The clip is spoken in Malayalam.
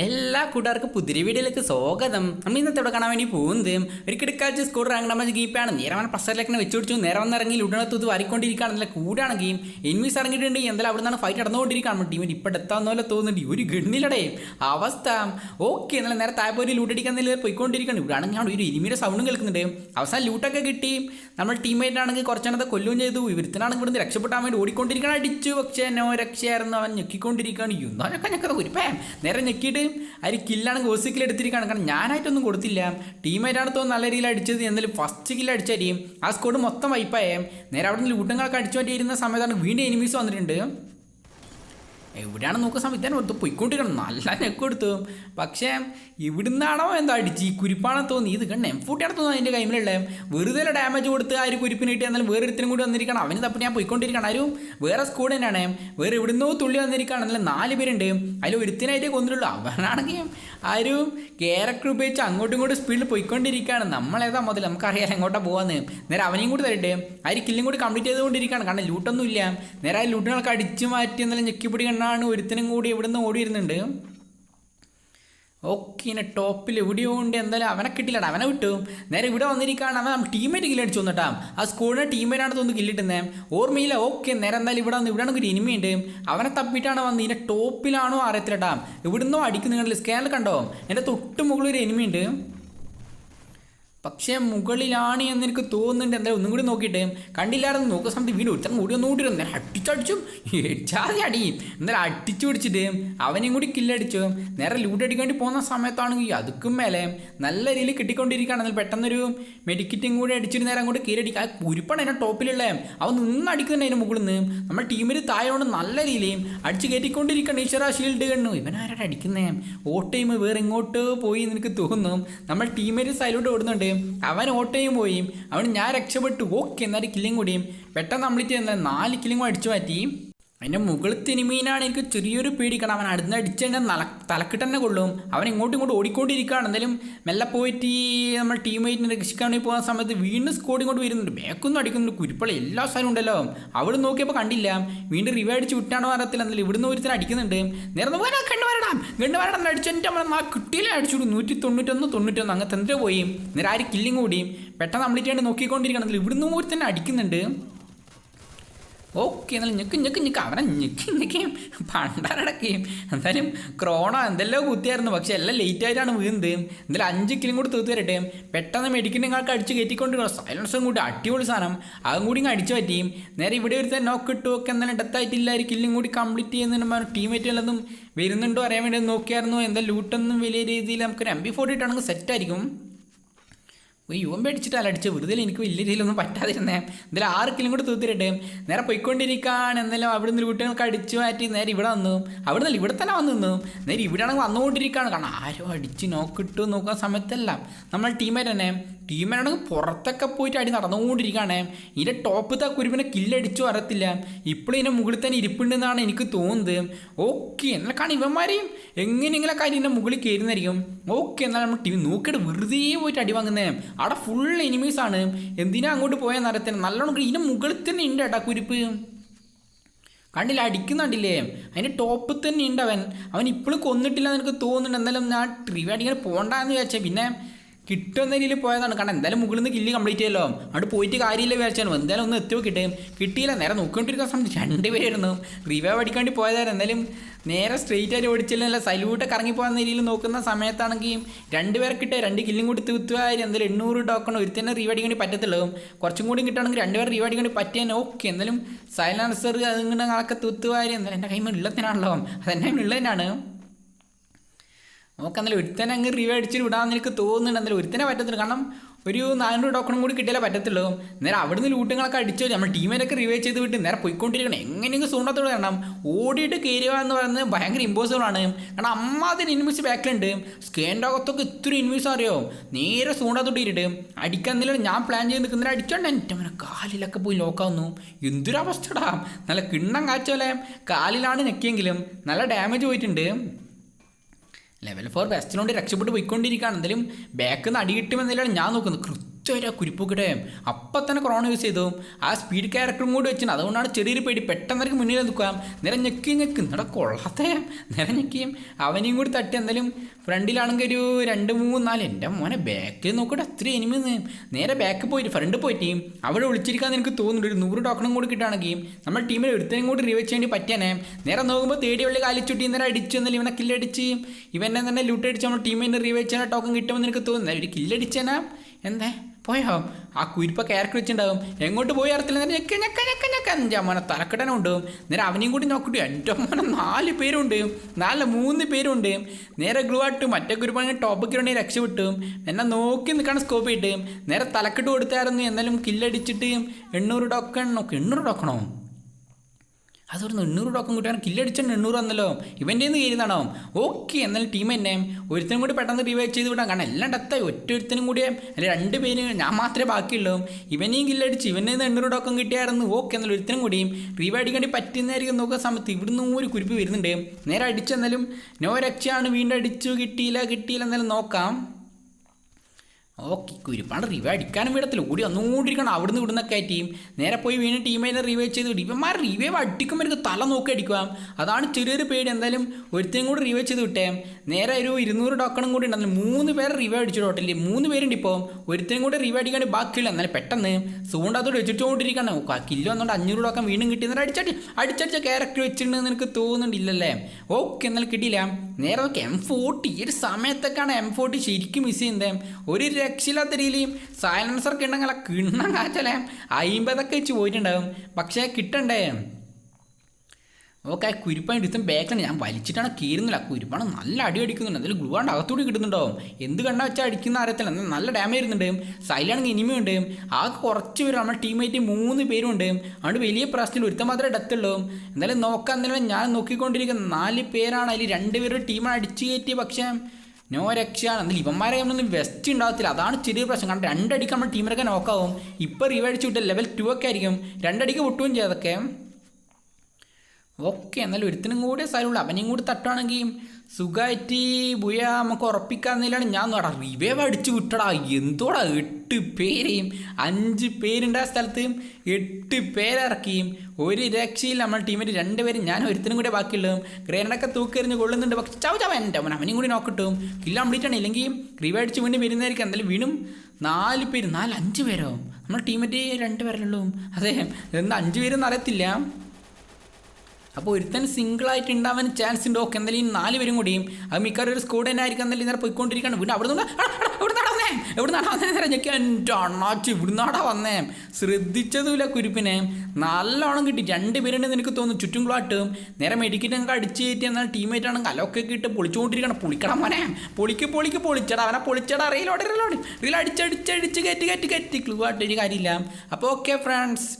എല്ലാ കൂട്ടുകാർക്കും പുതിരി വീഡിയോയിലേക്ക് സ്വാഗതം. നമ്മൾ ഇന്നത്തെ ഇവിടെ കാണാൻ വേണ്ടി പോകുന്നത് ഒരു കിടക്കാഴ്ച സ്കൂൾ റാങ്ക് നമ്മൾ ഗീപ്പാണ് നേരമാണ് പ്രസറിലേക്ക് വെച്ച് പിടിച്ചു. നേരെ വന്നിറങ്ങി ഉടനത്ത് വാരിക്കൊണ്ടിരിക്കുകയാണെന്നില്ല കൂടാണ് ഗെയിം എനിമീസ് ഇറങ്ങിയിട്ടുണ്ട്. എന്തായാലും അവിടെ നിന്നാണ് ഫൈറ്റ് നടന്നുകൊണ്ടിരിക്കുകയാണ്. ടീമിന് ഇപ്പം എത്താൻ പോലെ തോന്നുന്നുണ്ട് ഒരു ഗണ്ണിലടേ അവസ്ഥ. ഓക്കെ നല്ല നേരെ താഴെ തായ്പോരി ലൂട്ടടിക്കാൻ നില പോയിക്കൊണ്ടിരിക്കുകയാണ്. ഇവിടെ ആണെങ്കിൽ ഒരു ഇരുമിയുടെ സൗണ്ടും കേൾക്കുന്നുണ്ട്. അവസാനം ലൂട്ടൊക്കെ കിട്ടി. നമ്മൾ ടീമേറ്റ് ആണെങ്കിൽ കുറച്ചെണ്ണത്തെ കൊല്ലുകയും ചെയ്തു. ഇവരുത്തനാണെങ്കിൽ ഇവിടുന്ന് രക്ഷപ്പെട്ടാൻ വേണ്ടി ഓടിക്കൊണ്ടിരിക്കണം അടിച്ചു. പക്ഷേ എന്നോ രക്ഷയായിരുന്നു അവൻ ഞെക്കിക്കൊണ്ടിരിക്കുകയാണ്. എന്നാലൊക്കെ ഞെക്കത് കുരിപ്പേ നേരെ ഞെക്കിയിട്ട് അതിൽ കില്ലാണ് ഗോസിക്കിൽ എടുത്തിരിക്കുകയാണ്. കാരണം ഞാനായിട്ടൊന്നും കൊടുത്തില്ല. ടീമായിട്ടാണ് തോന്നുന്നു നല്ല രീതിയിൽ അടിച്ചത്. എന്നാലും ഫസ്റ്റ് കില്ല് അടിച്ചായിരിക്കും ആ സ്കോഡ് മൊത്തം വൈപ്പായേ നേരെ അവിടെ നിന്ന് ലൂട്ടങ്ങളൊക്കെ അടിച്ചു പറ്റിയിരുന്ന സമയത്താണ് വീണ്ടും എനിമീസ് വന്നിട്ടുണ്ട്. എവിടെയാണ് നോക്കുന്ന സമയത്ത് തന്നെ പോയിക്കൊണ്ടിരിക്കണം. നല്ല നെക്ക് കൊടുത്തു. പക്ഷേ ഇവിടുന്നാണോ എന്തോ അടിച്ച് ഈ കുരിപ്പാണെന്ന് തോന്നി. ഇത് കണ്ട്? എം ഫൂട്ടിയാണ് തോന്നുന്നത് അതിന്റെ കൈമിലുള്ള. വെറുതെ ഡാമേജ് കൊടുത്ത് ആ ഒരു കുരിപ്പിന് കിട്ടി എന്നാലും വേറെ ഒരുത്തിനും കൂടി വന്നിരിക്കണം. അവന് തപ്പി ഞാൻ പോയിക്കൊണ്ടിരിക്കണം. ആരും വേറെ തന്നെയാണ്. വേറെ ഇവിടുന്നോ തുള്ളി വന്നിരിക്കുകയാണ് എന്നാലും നാല് പേരുണ്ട്. അതിൽ ഒരുത്തിനായിട്ടേ കൊന്നിട്ടുള്ളൂ. അവനാണെങ്കിൽ ആരും ക്യാരക്ടർ ഉപയോഗിച്ച് അങ്ങോട്ടും ഇങ്ങോട്ടും സ്പീഡിൽ പോയിക്കൊണ്ടിരിക്കുകയാണ്. നമ്മളേതാ മുതൽ? നമുക്കറിയാം എങ്ങോട്ടാ പോകാന്ന് നേരെ അവനെയും കൂടി തരട്ടെ ആ ഒരു കില്ലും കൂടി കംപ്ലീറ്റ് ചെയ്തുകൊണ്ടിരിക്കുകയാണ്. കാരണം ലൂട്ടൊന്നും ഇല്ല. നേരെ ആ ലൂട്ടിനൊക്കെ അടിച്ചു മാറ്റി എന്നാലും ഞെക്കിപ്പിടി കണ്ടാണ് ഒരുത്തിനും കൂടി ഇവിടുന്ന് ഓടി വരുന്നുണ്ട് ഓക്കെ ഇങ്ങനെ ടോപ്പിൽ എവിടെയോ ഉണ്ട്. എന്തായാലും അവനെ കിട്ടില്ലടാ അവനെ വിട്ടു. നേരെ ഇവിടെ വന്നിരിക്കുകയാണ്. അവൻ ടീമേറ്റ് കില്ലടിച്ചു വന്നിട്ടാ. ആ സ്കൂളിലെ ടീമേറ്റാണ് തോന്നുന്നു കില്ലിട്ടുന്നേ ഓർമ്മയില്ല. ഓക്കെ നേരെ എന്തായാലും ഇവിടെ വന്ന് ഇവിടെയാണ് ഒരു ഇനിമയുണ്ട് അവനെ തപ്പിട്ടാണ് വന്ന് ഇതിന്റെ ടോപ്പിലാണോ അറിയത്തില്ലട്ടാ. ഇവിടുന്നോ അടിക്കുന്നു കണ്ടില്ല? സ്കാനിൽ കണ്ടോ? എന്റെ തൊട്ട് മുകളിൽ ഒരു എനിമിയുണ്ട് പക്ഷേ മുകളിലാണ് എന്ന് എനിക്ക് തോന്നുന്നുണ്ട്. എന്തായാലും ഒന്നും കൂടി നോക്കിയിട്ട് കണ്ടില്ലായിരുന്നു. നോക്കുന്ന സമയത്ത് വീട് ഒരുത്തരം കൂടി ഒന്നും കൂടി നേരെ അടിച്ചടിച്ചും ഏച്ചാതി അടിയും എന്നാലും അടിച്ചു പിടിച്ചിട്ട് അവനെയും കൂടി കില്ലടിച്ചു നേരെ ലൂട്ട് അടിക്കാൻ വേണ്ടി പോകുന്ന സമയത്താണെങ്കിൽ അതുക്കും മേലെ നല്ല രീതിയിൽ കിട്ടിക്കൊണ്ടിരിക്കുകയാണ്. എന്നാൽ പെട്ടെന്നൊരു മെഡിക്കറ്റും കൂടി അടിച്ചിട്ട് നേരെ അങ്ങോട്ട് കീഴടിക്കുക ആ കുരിപ്പാണ് അതിന്റെ ടോപ്പിലുള്ള അവൻ നിന്ന് അടിക്കുന്നുണ്ട് അതിന്റെ മുകളിൽ നിന്ന്. നമ്മൾ ടീമിൽ തായോണ്ട് നല്ല രീതിയിൽ അടിച്ച് കയറ്റിക്കൊണ്ടിരിക്കുകയാണ്. ഈശ്വര ഷീൽഡ് കണ്ണു. ഇവനാരാണ് അടിക്കുന്നേ? ഓട്ടയും വേറെ ഇങ്ങോട്ട് പോയി എന്ന് എനിക്ക് തോന്നുന്നു നമ്മൾ ടീമേറ്റ് സൈലോട്ട് ഓടുന്നുണ്ട്. അവൻ ഓട്ടയും പോയി. അവൻ ഞാൻ രക്ഷപ്പെട്ടു. ഓക്കെ എന്നൊരു കില്ലിങ് കൂടിയും പെട്ടെന്ന് ചെയ്യുന്ന നാല് കില്ലിങ്ങും അടിച്ചു മാറ്റി. അതിന്റെ മുകളിൽ തിരുമീനാണ് എനിക്ക് ചെറിയൊരു പേടി. കാരണം അവൻ അടുത്ത് അടിച്ചതിന്റെ നല തലക്കിട്ട് തന്നെ കൊള്ളും. അവൻ ഇങ്ങോട്ടും ഇങ്ങോട്ടും ഓടിക്കൊണ്ടിരിക്കുകയാണ്. എന്തായാലും മെല്ലെ പോയിട്ട് ഈ നമ്മൾ ടീമേറ്റിനെ രക്ഷിക്കാൻ വേണ്ടി പോകുന്ന സമയത്ത് വീണ്ടും സ്കോഡ് ഇങ്ങോട്ട് വരുന്നുണ്ട്. ബാക്കൊന്നും അടിക്കുന്നുണ്ട് കുരുപ്പള എല്ലാ സ്ഥലവും ഉണ്ടല്ലോ. അവിടെ നോക്കിയപ്പോൾ കണ്ടില്ല. വീണ്ടും റിവ അടിച്ച് വിട്ടാണോ അറിയത്തില്ല. എന്നാലും ഇവിടുന്ന് ഒരുത്തിന് അടിക്കുന്നുണ്ട്. നേരെ നോക്കാൻ കണ്ടു വരണം കണ്ടു വരണം അടിച്ചു എന്റെ നമ്മൾ ആ കിട്ടിയില്ല അടിച്ചു നൂറ്റി തൊണ്ണൂറ്റൊന്ന് തൊണ്ണൂറ്റൊന്ന് അങ്ങനത്തെ എന്തിനാ പോയി. നേരെ ആര് കില്ലിങ് കൂടി. പെട്ടെന്ന് കംപ്ലീറ്റ് ആയിട്ട് എന്നാലും ഇവിടുന്ന് ഒരുത്തന്നെ അടിക്കുന്നുണ്ട്. ഓക്കെ എന്നാലും ഞെക്ക് ഞെക്ക് ഞെക്ക്. അവനെ ഞെക്കി ഞെക്കുകയും പണ്ടാരടക്കുകയും എന്തായാലും ക്രോണോ എന്തെല്ലോ കുത്തിയായിരുന്നു. പക്ഷെ എല്ലാം ലേറ്റ് ആയിട്ടാണ് വീഴുന്നത് എന്തായാലും അഞ്ച് കിലും കൂടി തീർത്ത് വരട്ടെ. പെട്ടെന്ന് മെഡിക്കലിനെ കാർക്ക് അടിച്ച് കയറ്റിക്കൊണ്ട് സൈലൻസും കൂടി അടിപൊളി സാധനം. അതും കൂടി അടിച്ചു പറ്റിയും നേരെ ഇവിടെ ഒരു തന്നെ നോക്ക് ഇട്ടു. ഒക്കെ എന്തായാലും ഡെത്ത് ആയിട്ടില്ല. ഒരു കില്ലും കൂടി കംപ്ലീറ്റ് ചെയ്യുന്നതിന് ടീമേറ്റുകളൊന്നും വരുന്നുണ്ടോ അറിയാൻ വേണ്ടി നോക്കിയായിരുന്നു. എന്താ ലൂട്ടൊന്നും വലിയ രീതിയിൽ നമുക്കൊരു എം ബി ഫോർട്ടി ഇട്ടാണെങ്കിൽ സെറ്റായിരിക്കും യുവൻ പേടിച്ചിട്ടല്ല അടിച്ച്. വെറുതെ എനിക്ക് വലിയ രീതിയിലൊന്നും പറ്റാതിരുന്നേ. എന്തായാലും ആറ് കിലും കൂടി തീർത്തിരട്ടെ നേരെ പോയിക്കൊണ്ടിരിക്കുകയാണ് എന്തായാലും അവിടെ നിന്ന് വീട്ടുകൾക്ക് അടിച്ചു മാറ്റി നേരെ ഇവിടെ വന്നു. അവിടെ നിന്ന് ഇവിടെ തന്നെ വന്നു നിന്നു. നേരെ ഇവിടെ ആണെങ്കിൽ വന്നുകൊണ്ടിരിക്കുകയാണ്. കാരണം ആരോ അടിച്ച് നോക്കിട്ടു നോക്കുന്ന സമയത്തല്ല. നമ്മൾ ടീമേറ്റ് തന്നെ ടീമേറ്റാണെങ്കിൽ പുറത്തൊക്കെ പോയിട്ട് അടി നടന്നുകൊണ്ടിരിക്കുകയാണ്. ഇതിന്റെ ടോപ്പത്തെ കുരുവിനെ കില്ലടിച്ചു അറിയത്തില്ല ഇപ്പോഴും ഇതിന്റെ മുകളിൽ തന്നെ ഇരിപ്പുണ്ടെന്നാണ് എനിക്ക് തോന്നുന്നത്. ഓക്കെ എന്നാൽ കാരണം ഇവന്മാരെയും എങ്ങനെയെങ്കിലും കാര്യം ഇതിന്റെ മുകളിൽ കയറുന്നതായിരിക്കും. ഓക്കെ എന്നാൽ നമ്മൾ ടീം നോക്കിയിട്ട് വെറുതെ പോയിട്ട് അടി വാങ്ങുന്നത് അവിടെ ഫുൾ എനിമീസാണ് എന്തിനാ അങ്ങോട്ട് പോയാൽ അറിയത്തില്ല. നല്ലോണം ഇതിന്റെ മുകളിൽ തന്നെ ഉണ്ട് കേട്ടാ കുരിപ്പ്. കണ്ടില്ല? അടിക്കുന്നുണ്ടില്ലേ അതിന്റെ ടോപ്പിൽ തന്നെ ഉണ്ട് അവൻ. അവൻ ഇപ്പോഴും കൊന്നിട്ടില്ല എന്ന് എനിക്ക് തോന്നുന്നുണ്ട്. എന്നാലും ഞാൻ ട്രിവ് അടിക്കാൻ പോകണ്ടെന്ന് വിചാരിച്ചാൽ പിന്നെ കിട്ടുന്ന രീതിയിൽ പോയതാണ്. കാരണം എന്തായാലും മുകളിൽ നിന്ന് കില്ല് കംപ്ലീറ്റ് ചെയ്യല്ലോ. അവിടെ പോയിട്ട് കാര്യമില്ല വിചാരിച്ചാലും എന്തായാലും ഒന്ന് എത്തിയോ കിട്ടും കിട്ടിയില്ല. നേരെ നോക്കിക്കൊണ്ടിരിക്കുന്ന സമയത്ത് രണ്ടുപേരായിരുന്നു റിവൈവ് അടിക്കാൻ വേണ്ടി പോയതായിരുന്നു. എന്തായാലും നേരെ സ്ട്രെയിറ്റ് ആയിട്ട് ഓടിച്ചില്ല. കറങ്ങി ഇറങ്ങിപ്പോകുന്ന രീതിയിൽ നോക്കുന്ന സമയത്താണെങ്കിൽ രണ്ടുപേരെ കിട്ടുക രണ്ട് കില്ലും കൂടി തീർത്തുവായാലും എന്തായാലും എണ്ണൂറ് ടോക്കൺ ഒരു തന്നെ റീവ് അടിക്കാൻ പറ്റത്തുള്ളൂ. കുറച്ചും കൂടി കിട്ടുകയാണെങ്കിൽ രണ്ടുപേർ റീവ് അടിക്കാൻ വേണ്ടി പറ്റിയാൽ ഓക്കെ എന്തായാലും സൈലൻസർ അതിങ്ങനെ ആളൊക്കെ തീർത്തുവായാലും എന്തായാലും എന്റെ കൈമ ഉള്ളതിനാണല്ലോ. അതെന്നെ ഉള്ളതിനാണ്. നമുക്ക് എന്നാലും ഒരുത്തനെ അങ്ങ് റിവ്യൂ അടിച്ചിട്ട് വിടാമെന്ന് എനിക്ക് തോന്നുന്നുണ്ട്. എന്നാലും ഒരുത്തനെ പറ്റത്തില്ല. കാരണം ഒരു നാനൂറ് ടോക്കണും കൂടി കിട്ടിയാലേ പറ്റത്തുള്ളൂ. നേരെ അവിടുന്ന് ലൂട്ടുകളൊക്കെ അടിച്ചു നമ്മൾ ടീമിനൊക്കെ റിവൈവ് ചെയ്ത് വിട്ട് നേരെ പോയിക്കൊണ്ടിരിക്കണം. എങ്ങനെയെങ്കിലും സൂണ്ടത്തോട് കാരണം ഓടിയിട്ട് കയറുക എന്ന് പറയുന്നത് ഭയങ്കര ഇമ്പോസിബിൾ ആണ്. കാരണം അമ്മാതിന് ഇൻവീസ് ബാക്കിലുണ്ട് സ്കേന്റെ അകത്തൊക്കെ ഇത്ര ഇൻവീസ് അറിയോ? നേരെ സൂണ്ടത്തോട്ട് ഇരിട്ട് അടിക്കാൻ എന്തെങ്കിലും ഞാൻ പ്ലാൻ ചെയ്ത് നിൽക്കുന്നതിന് അടിച്ചോണ്ട് എന്റെ അവനെ കാലിലൊക്കെ പോയി ലോക്കാവുന്നു എന്തൊരവസ്ഥടാ. നല്ല കിണ്ണം കാച്ച കാലിലാണ് ഞെക്കിയെങ്കിലും നല്ല ഡാമേജ് പോയിട്ടുണ്ട്. ലെവൽ ഫോർ ബെസ്റ്റിനോട് രക്ഷപ്പെട്ട് പോയിക്കൊണ്ടിരിക്കുകയാണ് എന്തായാലും ബാക്കിൽ നിന്ന് അടി കിട്ടുമെന്നതിലാണ് ഞാൻ നോക്കുന്നത്. അടിച്ചൊരു കുരിപ്പൊക്കിടെ അപ്പം തന്നെ ക്രോണ യൂസ് ചെയ്തു. ആ സ്പീഡ് ക്യാരക്ടറും കൂടി വെച്ചിട്ട് അതുകൊണ്ടാണ് ചെറിയൊരു പേടി. പെട്ടെന്നൊക്കെ മുന്നിൽ നിൽക്കാം നേരെ ഞെക്കി ഞെക്കും. കൊള്ളാത്തേ. നേരെ ഞെക്കിയും അവനെയും കൂടി തട്ടി എന്തായാലും ഫ്രണ്ടിലാണെങ്കിൽ ഒരു രണ്ട് മൂന്ന് നാല്. എന്റെ മോനെ ബാക്കിൽ നോക്കട്ടെ. അത്ര എനിമി നേരെ ബാക്ക് പോയിട്ട് ഫ്രണ്ട് പോയിട്ട് അവിടെ വിളിച്ചിരിക്കാന്ന് എനിക്ക് തോന്നുന്നുണ്ട്. ഒരു നൂറ് ടോക്കണും കൂടി കിട്ടുകയാണെങ്കിൽ നമ്മൾ ടീമിൽ ഒരുത്തനും കൂടി റിവൈച്ച് ചെയ്യേണ്ടി പറ്റാനേ നേരെ നോക്കുമ്പോൾ തേടി വെള്ളി കാലിച്ചുട്ടി ഇന്നലെ അടിച്ചു എന്നാലും ഇവനെ കില്ലടിച്ച് ഇവനെ തന്നെ ലൂട്ടടിച്ച് നമ്മുടെ ടീമിന് റിവൈച്ച് ചെയ്യാൻ ടോക്കൺ കിട്ടുമെന്ന് എനിക്ക് തോന്നുന്നു. ഒരു കില്ലടിച്ചേനാ എന്തേ? പോയോ. ആ കുരിപ്പ ക്യാരക്ടർ വെച്ചിട്ടുണ്ടാവും എങ്ങോട്ട് പോയി അറത്തില്ല നേരെ ഞെക്ക ഞെക്ക ഞെക്ക ഞെക്ക. എന്റെ മോനെ തലക്കെട്ടനും ഉണ്ട്. നേരെ അവനെയും കൂടി നോക്കിട്ട് എന്റെ മോനെ നാല് പേരുണ്ട്. നാല് മൂന്ന് പേരുണ്ട്. നേരെ ഗ്ലൂ ആട്ടും മറ്റേ കുരുപ്പാണെങ്കിൽ ടോപ്പൊക്കെ ഉണ്ടെങ്കിൽ രക്ഷപ്പെട്ടു. എന്നെ നോക്കി നിൽക്കണം സ്കോപ്പ് ചെയ്തിട്ട് നേരെ തലക്കെട്ട് കൊടുത്തായിരുന്നു. എന്നാലും കില്ലടിച്ചിട്ട് എണ്ണൂറ് ടോക്കൺ നോക്ക് എണ്ണൂറ് ടോക്കണോ? അതൊരു എണ്ണൂറ് ടോക്കൺ കിട്ടാൻ കില്ലടിച്ച എണ്ണൂറ് വന്നല്ലോ. ഇവന്റെ നിന്ന് കയറിയതാണോ ഓക്കെ എന്നാലും ടീം എന്നെ ഒരുത്തനും കൂടി പെട്ടെന്ന് റിവൈവ് ചെയ്ത് വിടാം. കാരണം എല്ലാം ഡെത്തായി ഒറ്റ ഒരുത്തനും കൂടി അല്ലെങ്കിൽ രണ്ട് പേര് ഞാൻ മാത്രമേ ബാക്കിയുള്ളൂ. ഇവനെയും കില്ലടിച്ച് ഇവന്റെ നിന്ന് എണ്ണൂറ് ടോക്കൺ കിട്ടിയായിരുന്നു. ഓക്കെ എന്നാലും ഒരുത്തനും കൂടിയും റിവൈവ് അടിക്കേണ്ടി പറ്റുന്നതായിരിക്കും നോക്കുന്ന സമയത്ത് ഇവിടുന്ന് ഒരു കുരിപ്പ് വരുന്നുണ്ട്. നേരെ അടിച്ചെന്നാലും നോ രക്ഷയാണ്. വീണ്ടും അടിച്ചു. കിട്ടിയില്ല കിട്ടിയില്ല. എന്നാലും നോക്കാം. ഓക്കെ കുരുപ്പാണ് റിവൈവ് അടിക്കാനും വിടത്തില്ല ഓടി വന്നുകൊണ്ടിരിക്കണം അവിടുന്ന് ഇവിടുന്നൊക്കെ ടീം നേരെ പോയി വീണ്ടും ടീമേനെ റിവൈവ് ചെയ്ത് വിടും ആ റിവൈവ് അടിക്കുമ്പോൾ എനിക്ക് തല നോക്കി അടിക്കാം അതാണ് ചെറിയൊരു പേടി. എന്തായാലും ഒരുത്തേയും കൂടി റിവൈവ് ചെയ്ത് വിട്ടേ നേരെ ഒരു ഇരുന്നൂറ് ടോക്കണും കൂടി ഉണ്ടെങ്കിൽ മൂന്ന് പേരെ റിവൈവ് അടിച്ചു ടോട്ടലി മൂന്ന് പേരുണ്ട് ഇപ്പോൾ ഒരുത്തേയും കൂടി റിവൈവ് അടിക്കാണ്ട് ബാക്കിയില്ല എന്നാലും പെട്ടെന്ന് സൂണ്ടത്തോട് വെച്ചിട്ടുകൊണ്ടിരിക്കണം കില്ല് വന്നുകൊണ്ട് അഞ്ഞൂറ് ടോക്കൺ വീണ്ടും കിട്ടി. എന്നിട്ട് അടിച്ചടി അടിച്ചടിച്ച ക്യാരക്ടർ വെച്ചിട്ടുണ്ടെന്ന് എനിക്ക് തോന്നുന്നുണ്ടില്ലല്ലേ. ഓക്കെ എന്നാലും കിട്ടിയില്ല. നേരെ നോക്കി എം ഫോർട്ടി ഈ ഒരു സമയത്തൊക്കെയാണ് എം ഫോർട്ടി ശരിക്കും മിസ് ചെയ്യുന്നത്. ഒരു രക്ഷയില്ലാത്ത രീതിയിൽ സൈലൻസർക്ക് ഉണ്ടെങ്കിൽ കിണ്ണം കാച്ചല അയിമ്പതൊക്കെ വെച്ച് പോയിട്ടുണ്ടാവും. പക്ഷേ കിട്ടണ്ടേ? ഓക്കെ കുരുപ്പാൻ എടുത്തും ബാക്കിലാണ് ഞാൻ വലിച്ചിട്ടാണ് കീറുന്നില്ല കുരുപ്പാണ് നല്ല അടി അടിക്കുന്നുണ്ട്. അതിൽ ഗ്ലൂവാണ്ട് അകത്തൂടി കിട്ടുന്നുണ്ടാവും. എന്ത് കണ്ട വെച്ചാൽ അടിക്കുന്ന അറിയത്തില്ല. എന്നാൽ നല്ല ഡാമേജ് വരുന്നുണ്ട്. സൈലാണെങ്കിൽ ഇനിമയുണ്ട് ആ കുറച്ച് പേര് നമ്മുടെ ടീമേറ്റ് മൂന്ന് പേരും ഉണ്ട്. അതുകൊണ്ട് വലിയ പ്രശ്നത്തിൽ ഒരുത്തം മാത്രമേ ഡെത്തുള്ളൂ എന്തായാലും നോക്കാൻ തന്നെ ഞാൻ നോക്കിക്കൊണ്ടിരിക്കുന്ന നാല് പേരാണ്. അതിൽ രണ്ട് പേരുടെ ടീമാണ് അടിച്ചു കയറ്റിയ പക്ഷേ നോ രക്ഷയാണ്. എന്നാൽ ഇവന്മാരെ ഒന്നും വെസ്റ്റ് ഉണ്ടാകത്തില്ല അതാണ് ചെറിയ പ്രശ്നം. കാരണം രണ്ടടിക്ക് നമ്മുടെ ടീമിനൊക്കെ നോക്കാവും. ഇപ്പോൾ റീവടിച്ച് വിട്ട് ലെവൽ ടു ഒക്കെ ആയിരിക്കും. രണ്ടടിക്ക് പൊട്ടുകയും ചെയ്തൊക്കെ ഓക്കെ എന്നാലും ഒരുത്തിനും കൂടെ സ്ഥലമുള്ളൂ അവനെയും കൂടി തട്ടുവാണെങ്കിൽ സുഖമായിട്ട് ബുയ നമുക്ക് ഉറപ്പിക്കാന്നില്ലാണ് ഞാൻ നോടാ റിവേവ് അടിച്ചു വിട്ടടാ. എന്തോടാ എട്ട് പേരെയും അഞ്ച് പേരുണ്ട് സ്ഥലത്ത് എട്ട് പേരിറക്കിയും ഒരു രക്ഷയിൽ നമ്മുടെ ടീമിൽ രണ്ടുപേരും ഞാൻ ഒരുത്തിനും കൂടെ ബാക്കിയുള്ളതും ഗ്രേനഡൊക്കെ തൂക്കെറിഞ്ഞ് കൊള്ളുന്നുണ്ട്. പക്ഷെ ചാവ് ചാവ എന്റെ അവൻ അവനെയും കൂടി നോക്കിട്ടും കില്ല കംപ്ലീറ്റ് ആണ് ഇല്ലെങ്കിൽ റിവൈവ് അടിച്ച് വീണ്ടും വരുന്നതായിരിക്കും. എന്തായാലും വീണ്ടും നാല് പേര് നാല് അഞ്ച് പേരോ? നമ്മുടെ ടീമിന്റെ രണ്ട് പേരല്ലോ അതെ എന്താ അഞ്ച് പേരൊന്നും അറിയത്തില്ല. അപ്പോൾ ഒരുത്തൻ സിംഗിൾ ആയിട്ട് ഉണ്ടാവാൻ ചാൻസ് ഉണ്ട്? ഓക്കെ എന്തായാലും നാല് പേരും കൂടിയും. അത് മിക്കവാറും ഒരു സ്കൂഡ് തന്നെ ആയിരിക്കും. എന്തായാലും ഇന്നലെ പോയിക്കൊണ്ടിരിക്കുകയാണ്. വീണ്ടും അവിടെ നിന്ന് എവിടെ നടാ വന്നേ? വന്നേ നേരെ ഞെക്കി എന്റെ അണ്ണാച്ചി ഇവിടെ നടാ വന്നേ. ശ്രദ്ധിച്ചതുമില്ല കുരുപ്പിനെ. നല്ലോണം കിട്ടി. രണ്ട് പേരുണ്ടെന്ന് എനിക്ക് തോന്നുന്നു. ചുറ്റും ക്ലാട്ടും നേരെ മെഡിക്കറ്റ് ഞങ്ങൾക്ക് അടിച്ച് കയറ്റി എന്നാൽ ടീമേറ്റ് ആണെങ്കിൽ അലൊക്കെ ഇട്ട് പൊളിച്ചുകൊണ്ടിരിക്കണം പൊളിക്കണം മോനെ. പൊളിക്ക് പൊളിക്ക് പൊളിച്ചടാ. അവനെ പൊളിച്ചടാ. റീലോട് റീലോട് റീൽ അടിച്ചടിച്ചടിച്ച് കയറ്റി കയറ്റി കയറ്റി. ക്ലൂ ആയിട്ട് കാര്യമില്ല. അപ്പോൾ ഓക്കെ ഫ്രണ്ട്സ്